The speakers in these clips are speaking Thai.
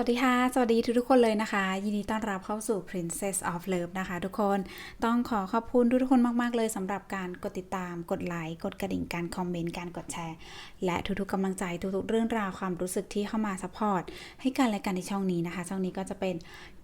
วัสดีค่ะ สวัสดีทุกทุกคนเลยนะคะ ยินดีต้อนรับเข้าสู่ Princess of Love นะคะ ทุกคนต้องขอขอบคุณทุกทุกคนมาก ๆ เลยสำหรับการกดติดตาม กดไลค์ กดกระดิ่งการคอมเมนต์ การกดแชร์ และทุกๆกำลังใจทุกๆ เรื่องราวความรู้สึกที่เข้ามาซัพพอร์ตให้กันและกันในช่องนี้นะคะ ช่องนี้ก็จะเป็น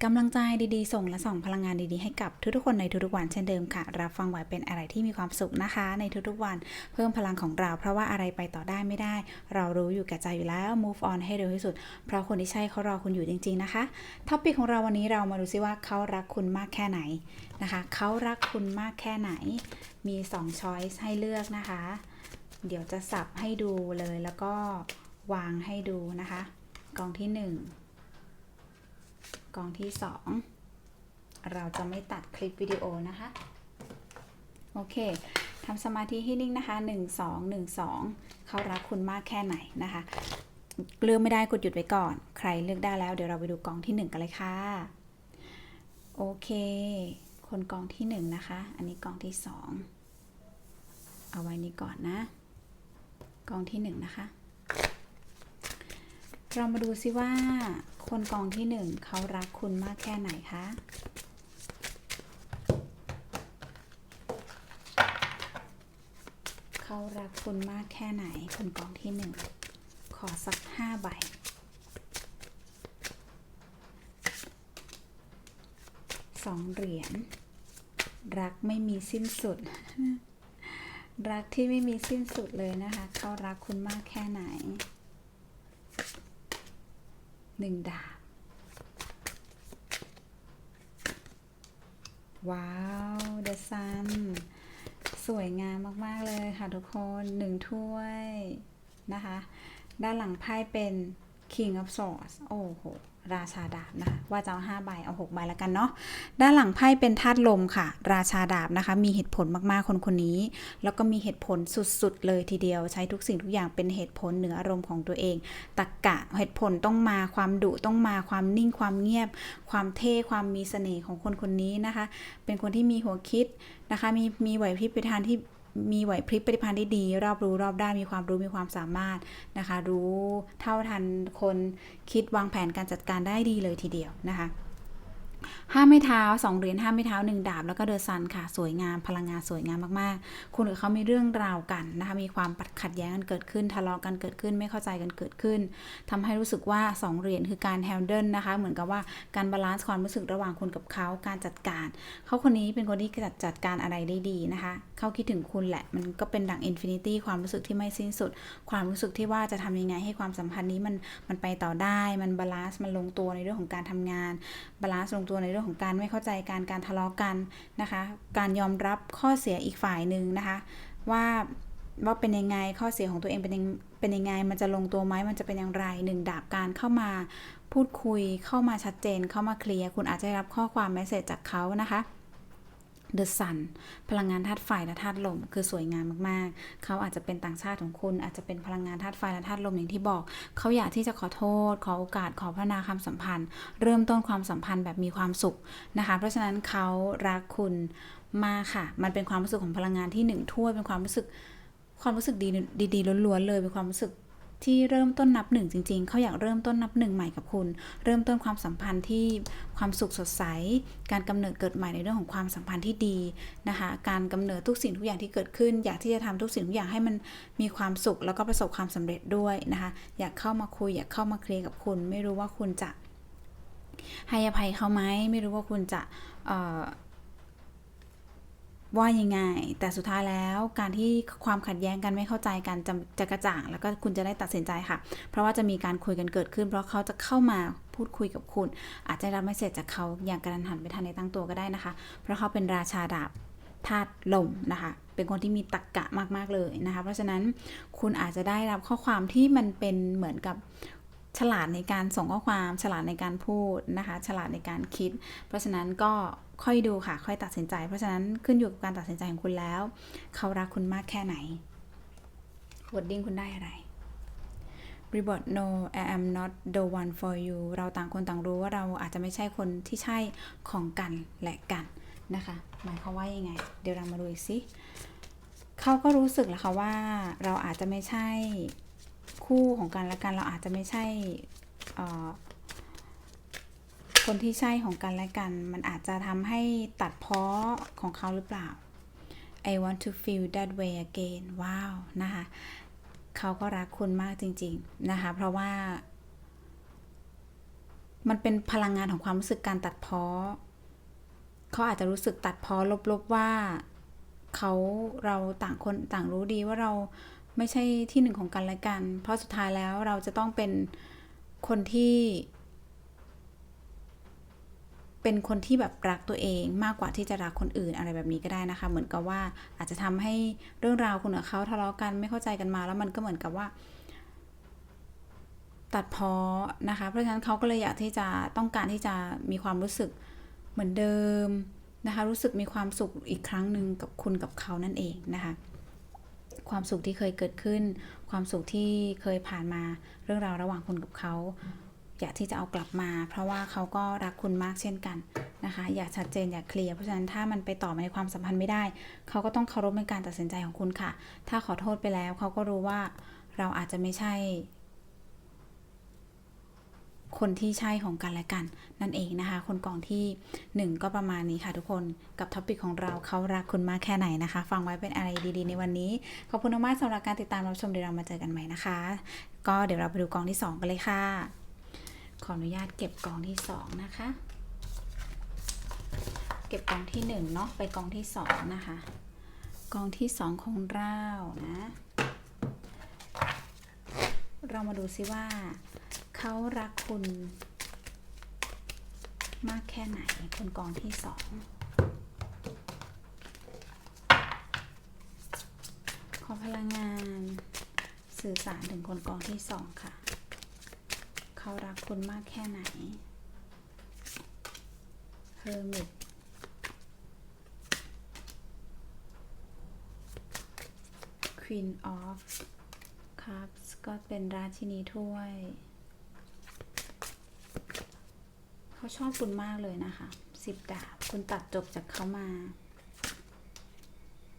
กำลังใจดีๆ ส่งและส่องพลังงานดีๆ ให้กับทุกๆคนในทุกๆวันเช่นเดิมค่ะ รับฟังไวเป็นอะไรที่มีความสุขนะคะ ในทุกๆวัน เพิ่มพลังของเรา เพราะว่าอะไรไปต่อได้ไม่ได้ เรารู้อยู่แก่ใจอยู่แล้ว move on ให้เร็วที่สุด เพราะคนที่ใช่เขารอคุณอยู่จริง ๆนะคะท็อปิกของเราวันนี้เรามาดูซิว่าเขารักคุณมากแค่ไหนนะคะ เขารักคุณมากแค่ไหน มี2 choice ให้เลือกนะคะ เดี๋ยวจะสับให้ดูเลยแล้วก็วางให้ดูนะคะ กองที่ 1 กองที่ 2 เราจะไม่ตัดคลิปวิดีโอนะคะ โอเคทำสมาธิให้นิ่งนะคะ 1 2 1 2 เขารักคุณมากแค่ไหนนะคะ เลือกไม่ได้กดหยุดไว้ก่อน ใครเลือกได้แล้วเดี๋ยวเราไปดูกองที่ 1 กันเลยค่ะ โอเค คนกองที่ 1 นะคะ อันนี้กองที่ 2 เอาไว้นี้ก่อนนะ กองที่ 1 นะคะ เรามาดูซิว่า คนกองที่1เขารักคุณมากแค่ไหนคะเขารักคุณมากแค่ไหน คนกองที่หนึ่งขอสักห้าใบสองเหรียญรักไม่มีสิ้นสุด รักที่ไม่มีสิ้นสุดเลยนะคะ เขารักคุณมากแค่ไหน หนึ่งดาบ ว้าวดาซัน สวยงามมาก ๆ เลยค่ะทุกคนหนึ่งถ้วย นะคะ ด้านหลังไพ่เป็น King of Swords โอ้โห ราชาดาบนะคะว่าจะเอา5ใบเอา6ใบแล้วกันเนาะด้านหลังไพ่เป็นธาตุลมค่ะ ราชาดาบนะคะ มีเหตุผลมากๆคนคนนี้ แล้วก็มีเหตุผลสุดๆ เลยทีเดียว ใช้ทุกสิ่งทุกอย่างเป็นเหตุผลเหนืออารมณ์ของตัวเองตรกกะเหตุผลต้องมาความดุต้องมาความนิ่งความเงียบ ความเท่ความมีเสน่ห์ของคนคนนี้นะคะ เป็นคนที่มีหัวคิดนะคะ มีมีไหวพริบปฏิภาณที่ มีไหวพริบปฏิภาณได้ดี รอบรู้รอบด้านมีความรู้มีความสามารถนะคะ รู้เท่าทันคนคิดวางแผนการจัดการได้ดีเลยทีเดียวนะคะ ห้าไม้เท้าสองเหรียญห้าไม้เท้าหนึ่งดาบ แล้วก็เดอะซันค่ะ สวยงามพลังงานสวยงามมากๆ คุณกับเขามีเรื่องราวกันนะคะมีความปัดขัดแย้งกันเกิดขึ้นทะเลาะกันเกิดขึ้นไม่เข้าใจกันเกิดขึ้นทำให้รู้สึกว่าสองเหรียญคือการแฮนเดิลนะคะเหมือนกับว่าการบาลานซ์ความรู้สึกระหว่างคุณกับเขาการจัดการเขาคนนี้เป็นคนที่จัดจัดการอะไรได้ดีนะคะเขาคิดถึงคุณแหละมันก็เป็นดั่งอินฟินิตี้ความรู้สึกที่ไม่สิ้นสุด ความรู้สึกที่ว่าจะทำยังไงให้ความสัมพันธ์นี้มันมันไปต่อได้มันบาลานซ์มันลงตัวในเรื่องของการทำงานบาลานซ์ลงตัวในเรื่องของการไม่เข้าใจการการทะเลาะกันนะคะ การยอมรับข้อเสียอีกฝ่ายหนึ่งนะคะ ว่าว่าเป็นยังไงข้อเสียของตัวเองเป็นยังเป็นยังไง มันจะลงตัวไหมมันจะเป็นอย่างไรหนึ่งดาบการเข้ามาพูดคุยเข้ามาชัดเจนเข้ามาเคลียร์คุณอาจจะได้รับข้อความเมสเซจจากเขานะคะ The Sun พลังงานธาตุไฟและธาตุลม คือสวยงามมากๆ เขาอาจจะเป็นต่างชาติของคุณ อาจจะเป็นพลังงานธาตุไฟและธาตุลมอย่างที่บอก เขาอยากที่จะขอโทษ ขอโอกาสขอพัฒนาความสัมพันธ์ เริ่มต้นความสัมพันธ์แบบมีความสุขนะคะ เพราะฉะนั้นเขารักคุณมากค่ะ มันเป็นความรู้สึกของพลังงานที่หนึ่งถ้วยเป็นความรู้สึกความรู้สึกดีดีๆล้วนๆเลยเป็นความรู้สึก ที่เริ่มต้นนับหนึ่งจริงๆ เขาอยากเริ่มต้นนับหนึ่งใหม่กับคุณ เริ่มต้นความสัมพันธ์ที่ความสุขสดใส การกำเนิดเกิดใหม่ในเรื่องของความสัมพันธ์ที่ดีนะคะ การกำเนิดทุกสิ่งทุกอย่างที่เกิดขึ้น อยากที่จะทำทุกสิ่งทุกอย่างให้มันมีความสุขแล้วก็ประสบความสำเร็จด้วยนะคะ อยากเข้ามาคุยอยากเข้ามาเคลียร์กับคุณ ไม่รู้ว่าคุณจะให้อภัยเขาไหมไม่รู้ว่าคุณจะ ว่ายังไง แต่สุดท้ายแล้วการที่ความขัดแย้งกันไม่เข้าใจกันจะจะกระจ่าง แล้วก็คุณจะได้ตัดสินใจค่ะ เพราะว่าจะมีการคุยกันเกิดขึ้น เพราะเขาจะเข้ามาพูดคุยกับคุณ อาจจะรับไม่เสร็จจากเขาอย่างกระทันหันไม่ทันในตั้งตัวก็ได้นะคะ เพราะเขาเป็นราชาดาบธาตุลมนะคะ เป็นคนที่มีตรกกะมาก ๆ เลยนะคะ เพราะฉะนั้นคุณอาจจะได้รับข้อความที่มันเป็นเหมือนกับ ฉลาดในการส่งข้อความ ฉลาดในการพูดนะคะ ฉลาดในการคิด เพราะฉะนั้นก็ค่อยดูค่ะ ค่อยตัดสินใจ เพราะฉะนั้นขึ้นอยู่กับการตัดสินใจของคุณแล้ว เขารักคุณมากแค่ไหน wording คุณได้อะไร reward no I am not the one for you เราต่างคนต่างรู้ว่าเราอาจจะไม่ใช่คนที่ใช่ของกันและกันนะคะ หมายความว่ายังไง เดี๋ยวเรามาดูอีกสิเขาก็รู้สึกแล้วค่ะว่าเราอาจจะไม่ใช่ คู่ของกันและกันเราอาจจะไม่ใช่คนที่ใช่ของกันและกัน มันอาจจะทำให้ตัดเพ้อของเขาหรือเปล่า I want to feel that way again ว้าว นะคะ เขาก็รักคุณมากจริง ๆ นะคะ เพราะว่า มันเป็นพลังงานของความรู้สึกการตัดเพ้อ เขาอาจจะรู้สึกตัดเพ้อลบๆว่า เขาเราต่างคนต่างรู้ดีว่าเรา ไม่ใช่ที่หนึ่งของกันและกัน เพราะสุดท้ายแล้วเราจะต้องเป็นคนที่ เป็นคนที่แบบรักตัวเองมากกว่าที่จะรักคนอื่นอะไรแบบนี้ก็ได้นะคะ เหมือนกับว่าอาจจะทำให้เรื่องราวคุณกับเขาทะเลาะกันไม่เข้าใจกันมา แล้วมันก็เหมือนกับว่า ตัดเพ้อนะคะ เพราะฉะนั้นเขาก็เลยอยากที่จะต้องการที่จะมีความรู้สึกเหมือนเดิมนะคะ รู้สึกมีความสุขอีกครั้งหนึ่งกับคุณกับเขานั่นเองนะคะ ความสุขที่เคยเกิดขึ้น ความสุขที่เคยผ่านมาเรื่องราวระหว่างคุณกับเขา อยากที่จะเอากลับมา เพราะว่าเขาก็รักคุณมากเช่นกันนะคะ อยากชัดเจนอยากเคลียร์เพราะฉะนั้นถ้ามันไปต่อในความสัมพันธ์ไม่ได้ เขาก็ต้องเคารพในการตัดสินใจของคุณค่ะ ถ้าขอโทษไปแล้วเขาก็รู้ว่าเราอาจจะไม่ใช่ คนที่ใช่ของกันและกัน นั่นเองนะคะ คนกองที่ 1 ก็ประมาณนี้ค่ะทุกคนกับท็อปิกของเราเขารักคุณมากแค่ไหนนะคะ ฟังไว้เป็นอะไรดีๆ ในวันนี้ ขอบคุณมากๆสำหรับการติดตามรับชมเดี๋ยวเรามาเจอกันใหม่นะคะ ก็เดี๋ยวเราไปดูกองที่ 2 กันเลยค่ะ ขออนุญาตเก็บกองที่ 2 นะคะ เก็บกองที่ 1 เนาะไปกองที่ 2 นะคะ กองที่ 2 ของเรานะเรามาดูซิว่า เขารักคุณ มากแค่ไหนคนกองที่สองขอพลังงานสื่อสารถึงคนกองที่สองค่ะ เขารักคุณมากแค่ไหน Hermit Queen of Cups ก็เป็นราชินีถ้วย เขาชอบคุณมากเลยนะคะสิบดาบคุณตัดจบจากเขามา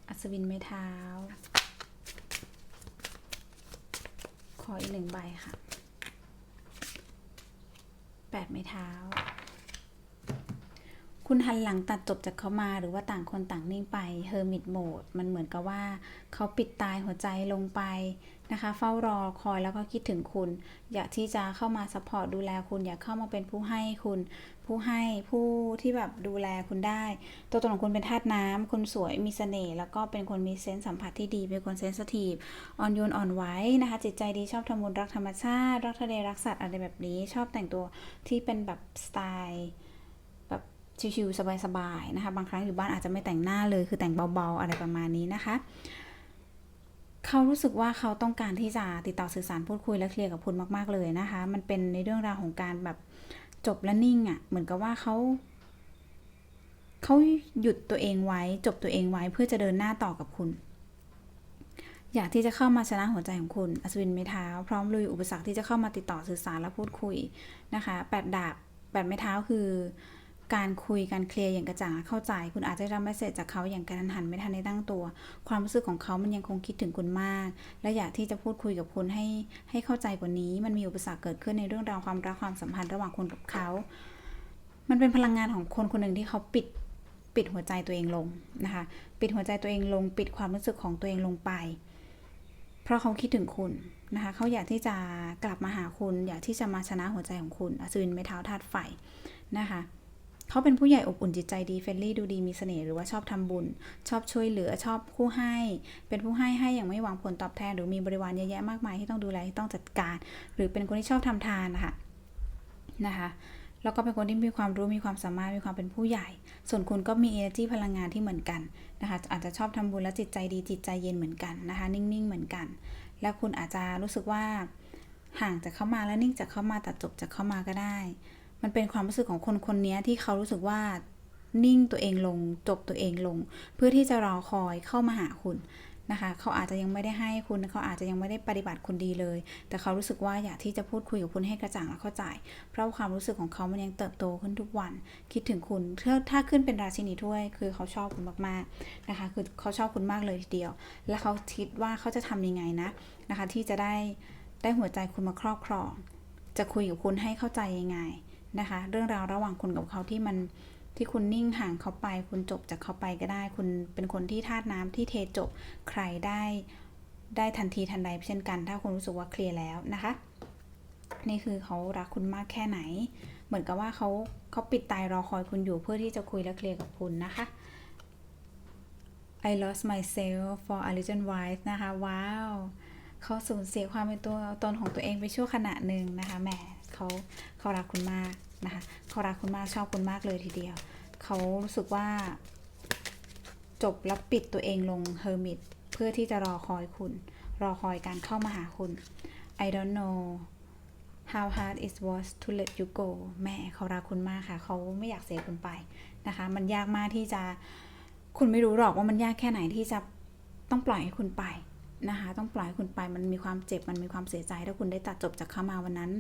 อัศวินไม้เท้า ขออีกหนึ่งใบค่ะแปดไม้เท้า คุณหันหลังตัดจบจากเขามาหรือว่าต่างคนต่างนิ่งไป Hermit Mode มันเหมือนกับว่า เขาปิดตายหัวใจลงไปนะคะ เฝ้ารอคอยแล้วก็คิดถึงคุณ อยากที่จะเข้ามาซัพพอร์ตดูแลคุณ อยากเข้ามาเป็นผู้ให้คุณ ผู้ให้ผู้ที่แบบดูแลคุณได้ ตัวตนของคุณเป็นธาตุน้ำคุณสวยมีเสน่ห์แล้วก็เป็นคนมีเซนส์สัมผัสที่ดี เป็นคนเซนสทีฟอ่อนโยนอ่อนไหวนะคะ จิตใจดีชอบทำบุญรักธรรมชาติ รักทะเลรักสัตว์อะไรแบบนี้ ชอบแต่งตัวที่เป็นแบบสไตล์ ชิวๆสบายๆนะคะ บางครั้งอยู่บ้านอาจจะไม่แต่งหน้าเลย คือแต่งเบาๆ อะไรประมาณนี้นะคะ เขารู้สึกว่าเขาต้องการที่จะติดต่อสื่อสารพูดคุยและเคลียร์กับคุณมากๆเลยนะคะ มันเป็นในเรื่องราวของการแบบจบและนิ่งอะ่ะ เหมือนกับว่าเขาเขาหยุดตัวเองไว้ จบตัวเองไว้เพื่อจะเดินหน้าต่อกับคุณ อยากที่จะเข้ามาชนะหัวใจของคุณอัศวินไม้เท้าพร้อมลุยอุปสรรคที่จะเข้ามาติดต่อสื่อสารและพูดคุยนะคะแปดดาบแปดไม้เท้าคือ การคุยการเคลียร์อย่างกระจ่างเข้าใจ คุณอาจจะรับเมสเซจจากเขาอย่างกระทันหันไม่ทันได้ตั้งตัว ความรู้สึกของเขามันยังคงคิดถึงคุณมาก และอยากที่จะพูดคุยกับคุณให้ให้เข้าใจกว่านี้ มันมีอุปสรรคเกิดขึ้นในเรื่องราวความรักความสัมพันธ์ระหว่างคุณกับเขา มันเป็นพลังงานของคนคนหนึ่งที่เขาปิดปิดหัวใจตัวเองลงนะคะ ปิดหัวใจตัวเองลง ปิดความรู้สึกของตัวเองลงไป เพราะเขาคิดถึงคุณนะคะ เขาอยากที่จะกลับมาหาคุณ อยากที่จะมาชนะหัวใจของคุณอัศวินไม้เท้าธาตุไฟนะคะ เขาเป็นผู้ใหญ่อบอุ่นจิตใจดีเฟรนลี่ดูดีมีเสน่ห์หรือว่าชอบทำบุญ ชอบช่วยเหลือชอบผู้ให้ เป็นผู้ให้ให้อย่างไม่หวังผลตอบแทนหรือมีบริวารเยอะแยะมากมายที่ต้องดูแลที่ต้องจัดการ หรือเป็นคนที่ชอบทำทานนะคะนะคะแล้วก็เป็นคนที่มีความรู้มีความสามารถมีความเป็นผู้ใหญ่ ส่วนคุณก็มี energy พลังงานที่เหมือนกันนะคะอาจจะชอบทำบุญและจิตใจดีจิตใจเย็นเหมือนกันนะคะนิ่งๆเหมือนกัน และคุณอาจจะรู้สึกว่าห่างจากเข้ามาแล้วนิ่งจากเข้ามาตัดจบจากเข้ามาก็ได้ มันเป็นความรู้สึกของคนคนนี้ที่เขารู้สึกว่านิ่งตัวเองลง จบตัวเองลง เพื่อที่จะรอคอยเข้ามาหาคุณนะคะเขาอาจจะยังไม่ได้ให้คุณเขาอาจจะยังไม่ได้ปฏิบัติคุณดีเลย แต่เขารู้สึกว่าอยากที่จะพูดคุยกับคุณให้กระจ่างและเข้าใจ เพราะความรู้สึกของเขามันยังเติบโตขึ้นทุกวัน คิดถึงคุณถ้าถ้าขึ้นเป็นราชินีถ้วย คือเขาชอบคุณมากๆนะคะ คือเขาชอบคุณมากเลยทีเดียว และเขาคิดว่าเขาจะทำยังไงนะนะคะ ที่จะได้ได้หัวใจคุณมาครอบครอง จะคุยกับคุณให้เข้าใจยังไง นะคะ เรื่องราวระหว่างคุณกับเขาที่มันที่คุณนิ่งห่างเขาไป คุณจบจากเขาไปก็ได้ คุณเป็นคนที่ธาตุน้ำที่เทจบใครได้ได้ทันทีทันใดเช่นกัน ถ้าคุณรู้สึกว่าเคลียร์แล้วนะคะ นี่คือเขารักคุณมากแค่ไหน เหมือนกับว่าเขาเขาปิดตายรอคอยคุณอยู่เพื่อที่จะคุยและเคลียร์กับคุณนะคะ I lost myself for a little while นะคะ ว้าวเขาสูญเสียความเป็นตัวตนของตัวเองไปชั่วขณะหนึ่งนะคะแหมเขาเขารักคุณมาก นะคะเขารักคุณมากชอบคุณมากเลยทีเดียว เขารู้สึกว่า จบแล้วปิดตัวเองลงเฮอร์มิตเพื่อที่จะรอคอยคุณ รอคอยการเข้ามาหาคุณ I don't know how hard it was to let you go แม่เขารักคุณมากค่ะ เขาไม่อยากเสียคุณไปนะคะ มันยากมากที่จะ คุณไม่รู้หรอกว่ามันยากแค่ไหนที่จะต้องปล่อยให้คุณไป นะคะ ต้องปล่อยคุณไปมันมีความเจ็บมันมีความเสียใจ ถ้าคุณได้ตัดจบจากเขามาวันนั้น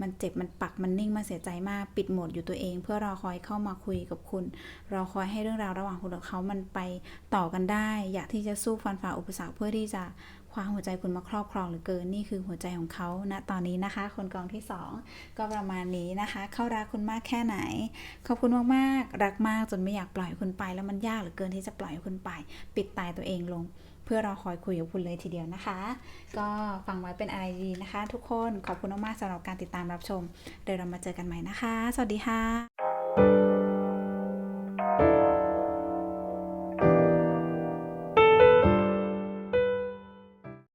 มันเจ็บมันปักมันนิ่งมันเสียใจมากปิดโหมดอยู่ตัวเอง เพื่อรอคอยเข้ามาคุยกับคุณ รอคอยให้เรื่องราวระหว่างคุณกับเขามันไปต่อกันได้ อยากที่จะสู้ฟันฝ่าอุปสรรคเพื่อที่จะคว้าหัวใจคุณมาครอบครองหรือเกินนี่คือหัวใจของเขาณตอนนี้นะคะ คนกองที่สองก็ประมาณนี้นะคะ เขารักคุณมากแค่ไหน ขอบคุณมากๆรักมากจนไม่อยากปล่อยคุณไป แล้วมันยากเหลือเกินที่จะปล่อยคุณไป ปิดตายตัวเองลง พื่อรอคอยคุยกับคุณเลยทีเดียวนะคะ ก็ฟังไว้เป็นอะไรดีนะคะ ทุกคนขอบคุณมากๆสำหรับการติดตามรับชมเดี๋ยวเรามาเจอกันใหม่นะคะ สวัสดีค่ะ